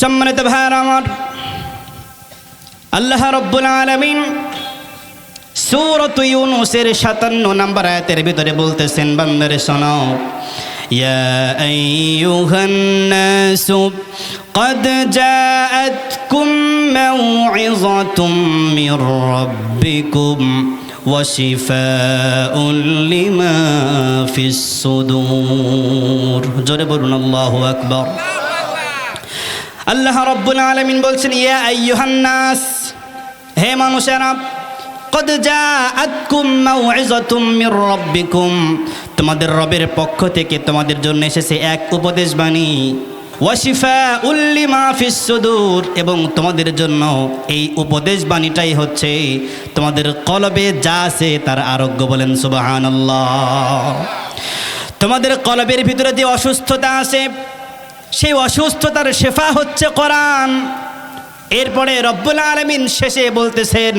সম্মানিত ভাইয়ার আমার আল্লাহ রব্বুল আলমিন সূরত ইউনুসের সাতান্ন নম্বর আয়াতের ভিতরে বলতেছেন বান্দারে শোনাও يا أيها الناس قد جاءتكم موعظة من ربكم وشفاء لما في الصدور জোরে বলুন আল্লাহু আকবার আল্লাহ রব্বুল আলমিন বলছেন, ইয়া আইয়ুহান্নাস, হে মানুষেরা, কদ জাআতকুম মাউইযাতুম মির রাব্বিকুম, তোমাদের রবের পক্ষ থেকে তোমাদের জন্য এসেছে এক উপদেশ বাণী ওয়াশিফা উল্লি ফিস সুদূর এবং তোমাদের জন্য এই উপদেশ বাণীটাই হচ্ছে, তোমাদের কলবে যা আছে তার আরোগ্য বলেন সুবহানাল্লাহ। তোমাদের কলবের ভিতরে যে অসুস্থতা আছে সেই অসুস্থতার শেফা হচ্ছে কোরআন। এরপরে রব্বুল আলমিন শেষে বলতেছেন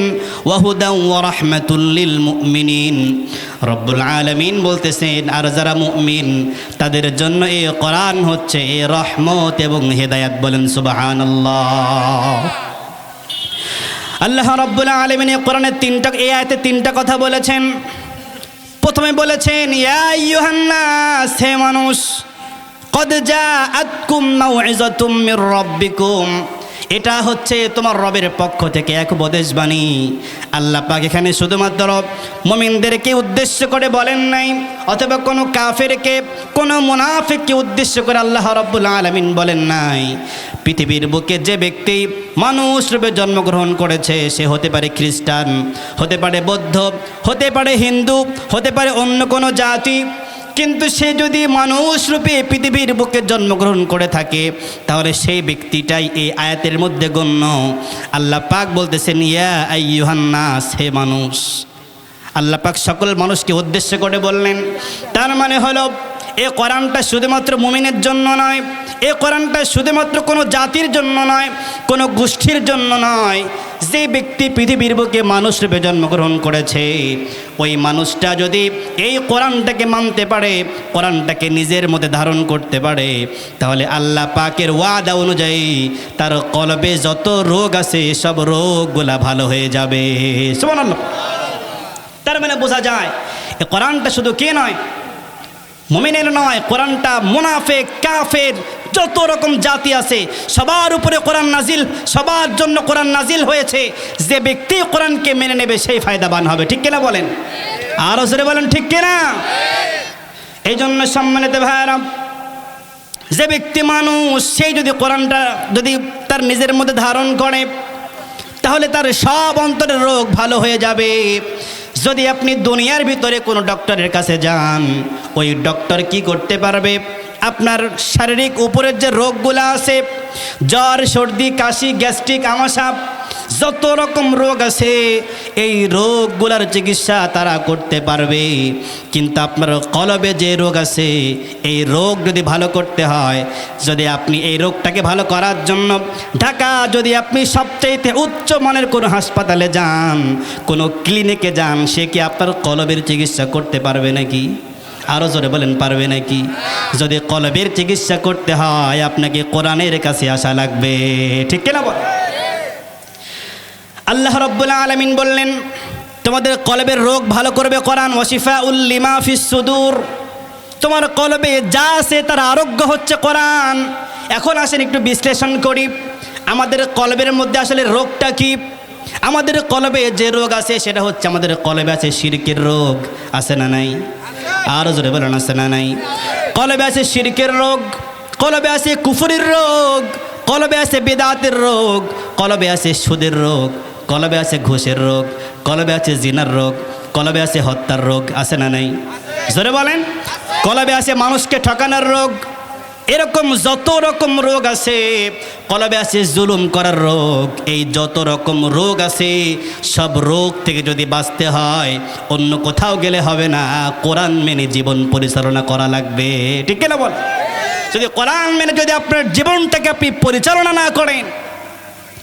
ওয়াহুদাউ ওয়া রাহমাতুল্লিল মুমিনিন। রব্বুল আলমিন বলতেছেন, আর যারা মুমিন, তাদের জন্য এ কোরআন হচ্ছে এ রহমত এবং হেদায়াত। বলেন, সুবহানাল্লাহ। আল্লাহ রব্বুল আলমিন এ কোরআনের তিনটা, এ আয়তে তিনটা কথা বলেছেন। প্রথমে বলেছেন, ইয়া ইউহান্নাস হে মানুষ মির রাব্বিকুম এটা হচ্ছে তোমার রবের পক্ষ থেকে এক উপদেশ বাণী। আল্লাহ পাক এখানে শুধুমাত্র মুমিনদেরকে উদ্দেশ্য করে বলেন নাই, অথবা কোনো কাফেরকে, কোনো মুনাফিককে উদ্দেশ্য করে আল্লাহ রব্বুল আলামিন বলেন নাই। পৃথিবীর বুকে যে ব্যক্তি মানুষ রূপে জন্মগ্রহণ করেছে, সে হতে পারে খ্রিস্টান, হতে পারে বৌদ্ধ, হতে পারে হিন্দু, হতে পারে অন্য কোনো জাতি কিন্তু সে যদি মানুষ রূপে পৃথিবীর বুকে জন্মগ্রহণ করে থাকে, তাহলে সেই ব্যক্তিটাই এই আয়াতের মধ্যে গণ্য। আল্লাহ পাক বলতেছেন, ইয়া আইয়ুহান্নাস, হে মানুষ। আল্লাহ পাক সকল মানুষকে উদ্দেশ্য করে বললেন, তার মানে হলো, এ কোরআনটা শুধুমাত্র মুমিনের জন্য নয়, এ কোরআনটা শুধুমাত্র কোনো জাতির জন্য নয়, কোনো গোষ্ঠীর জন্য নয় যে ব্যক্তি পৃথিবীর বুকে মানুষ রূপে জন্মগ্রহণ করেছে, ওই মানুষটা যদি এই কোরআনটাকে মানতে পারে, কোরআনটাকে নিজের মধ্যে ধারণ করতে পারে, তাহলে আল্লাহ পাকের ওয়াদা অনুযায়ী তার কলবে যত রোগ আছে, সব রোগগুলা ভালো হয়ে যাবে। তার মানে বোঝা যায় এ কোরআনটা শুধু কে নয়? মুমিনের নয়, কোরআনটা মুনাফেক, কাফের যত রকম জাতি আছে, সবার উপরে কোরআন নাজিল, সবার জন্য কোরআন নাজিল হয়েছে, যে ব্যক্তি কোরআনকে মেনে নেবে, সেই ফায়দাবান হবে। ঠিক কিনা বলেন? আরও জোরে বলেন, ঠিক কিনা? এই জন্য সম্মানিত ভাইয়ারা, যে ব্যক্তি মানুষ সেই যদি কোরআনটা, যদি তার নিজের মধ্যে ধারণ করে, তাহলে তার সব অন্তরের রোগ ভালো হয়ে যাবে। যদি আপনি দুনিয়ার ভিতরে কোনো ডক্টরের কাছে যান, ওই ডক্টর কি করতে পারবে? আপনার শারীরিক উপরের যে রোগগুলো আছে, জ্বর, সর্দি, কাশি, গ্যাস্ট্রিক, আমাশাপ, যত রকম রোগ আছে, এই রোগগুলার চিকিৎসা তারা করতে পারবে। কিন্তু আপনার কলবে যে রোগ আছে, এই রোগ যদি ভালো করতে হয়, যদি আপনি এই রোগটাকে ভালো করার জন্য ঢাকা, যদি আপনি সবচাইতে উচ্চ মানের কোনো হাসপাতালে যান, কোনো ক্লিনিকে যান, সে কি আপনার কলবের চিকিৎসা করতে পারবে নাকি? আরও জোরে বলেন, পারবে নাকি? যদি কলবের চিকিৎসা করতে হয়, আপনাকে কোরআনের কাছে আসা লাগবে। ঠিক কিনা বল? আল্লাহ রব্বুল আলমিন বললেন, তোমাদের কলবের রোগ ভালো করবে কোরআন ওয়াসিফা উল্লিমা সুদূর। তোমার কলবে যা আছে তার আরোগ্য হচ্ছে কোরআন। এখন আসেন একটু বিশ্লেষণ করি। আমাদের কলবের মধ্যে আসলে রোগটা কি? আমাদের কলবে যে রোগ আছে, সেটা হচ্ছে আমাদের কলবে আছে শিরকের রোগ। আছে না নাই? আরও জোরে বলেন আছে না নাই। কলবে আছে শিরকের রোগ, কলবে আছে কুফুরের রোগ, কলবে আছে বেদাতের রোগ, কলবে আছে সুদের রোগ, কলবে আছে ঘুষের রোগ, কলবে আছে জিনার রোগ, কলবে আছে হত্যার রোগ, আছে না নাই? জোরে বলেন। কলবে আছে মানুষকে ঠকানোর রোগ এরকম যত রকম রোগ আছে কলবে আছে জুলুম করার রোগ এই যত রকম রোগ আছে সব রোগ থেকে যদি বাঁচতে হয় অন্য কোথাও গেলে হবে না। কোরআন মেনে জীবন পরিচালনা করা লাগবে। ঠিক কিনা বল? যদি কোরআন মেনে যদি আপনার জীবনটাকে আপনি পরিচালনা না করেন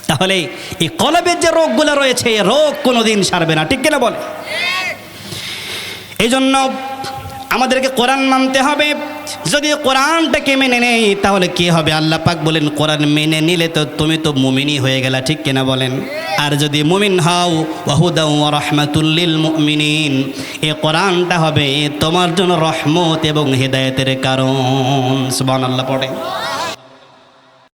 তাহলে এই কলবের যে রোগগুলো রয়েছে এই রোগ কোনো দিন সারবে না। ঠিক কিনা বলে? এই জন্য আমাদেরকে কোরআন মানতে হবে। যদি কোরআনটাকে মেনে নেই তাহলে কি হবে? আল্লাহ পাক বলেন, কোরআন মেনে নিলে তো তুমি তো মুমিনই হয়ে গেলা। ঠিক কিনা বলেন? আর যদি মুমিন হও ওয়াহুদাউ ওয়া রাহমাতুল্লিল মুমিনিন। এ কোরআনটা হবে তোমার জন্য রহমত এবং হেদায়েতের কারণ। সুবহানাল্লাহ পড়ে